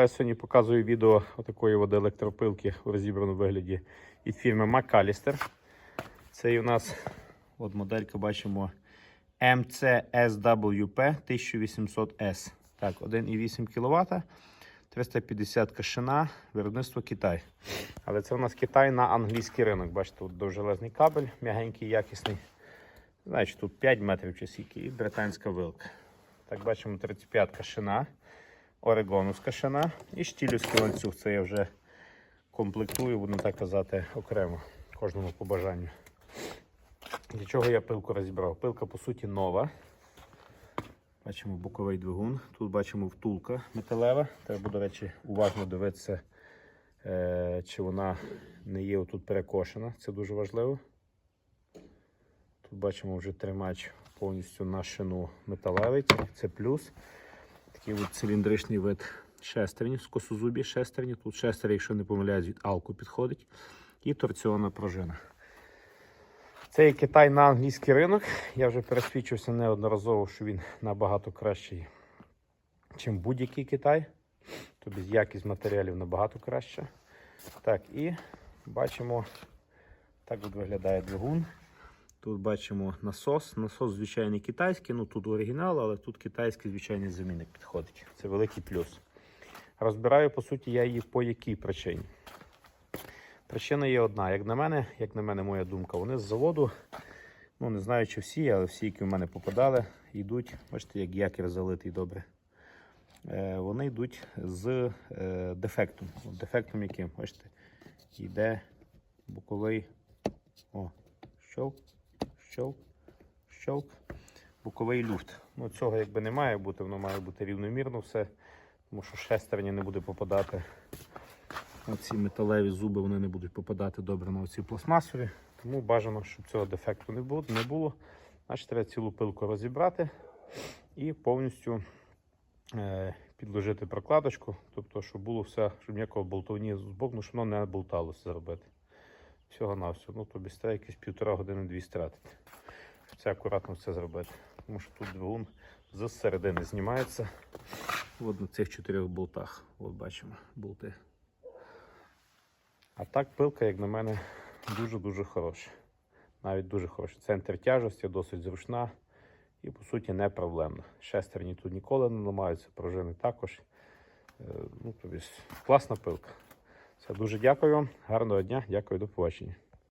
Я сьогодні показую відео отакої води електропилки в розібраному вигляді від фірми McAllister. Це і у нас от моделька бачимо MCSWP 1800S. Так, 1,8 кВт, 350 кашина, виробництво Китай. Але це у нас Китай на англійський ринок. Бачите, тут довжелезний кабель, м'ягенький, якісний. Значить, тут 5 метрів чи скільки, і британська вилка. Так, бачимо 35 кашина. Орегонівська шина і штілівський ланцюг. Це я вже комплектую, буду так казати, окремо кожному по бажанню. Для чого я пилку розібрав? Пилка, по суті, нова. Бачимо боковий двигун. Тут бачимо втулка металева. Треба, до речі, уважно дивитися, е, чи вона не є отут перекошена. Це дуже важливо. Тут бачимо вже тримач повністю на шину металевий. Це плюс. Такий от циліндричний вид шестерні, скосозубі шестерні. Тут шестер, якщо не помиляюсь, від алку підходить. І торціонна пружина. Це є Китай на англійський ринок. Я вже пересвідчився неодноразово, що він набагато кращий, ніж будь-який Китай. Тобто якість матеріалів набагато краща. Так, і бачимо, так от виглядає двигун. Тут бачимо насос. Насос звичайний китайський, ну тут оригінал, але тут китайський звичайний замінник підходить. Це великий плюс. Розбираю, по суті, я її по якій причині. Причина є одна. Як на мене, як на мене, моя думка, вони з заводу, ну не знаю, чи всі, але всі, які в мене попадали, йдуть, бачите, як якір залитий добре. Е, вони йдуть з е, дефектом. Дефектом яким? Бачите, йде боковий. О, щовк, щовк, щовк, боковий люфт. Ну, цього якби не має бути, воно має бути рівномірно все, тому що шестерня не буде попадати. Оці металеві зуби вони не будуть попадати добре на оці пластмасові. Тому бажано, щоб цього дефекту не було. Не було. Значить, треба цілу пилку розібрати і повністю е, підложити прокладочку, тобто, щоб було все, щоб ніякого болтовні з боку, ну, щоб воно не болталося зробити. Всього на все. Ну, тобі треба якісь півтора години дві стратити. Це акуратно все зробити. Тому що тут двигун з середини знімається. От на цих чотирьох болтах. От бачимо болти. А так пилка, як на мене, дуже-дуже хороша. Навіть дуже хороша. Центр тяжесті досить зручна і, по суті, не проблемна. Шестерні тут ніколи не ламаються, пружини також. Е, Ну, тобі, класна пилка. Все, дуже дякую вам. Гарного дня. Дякую, до побачення.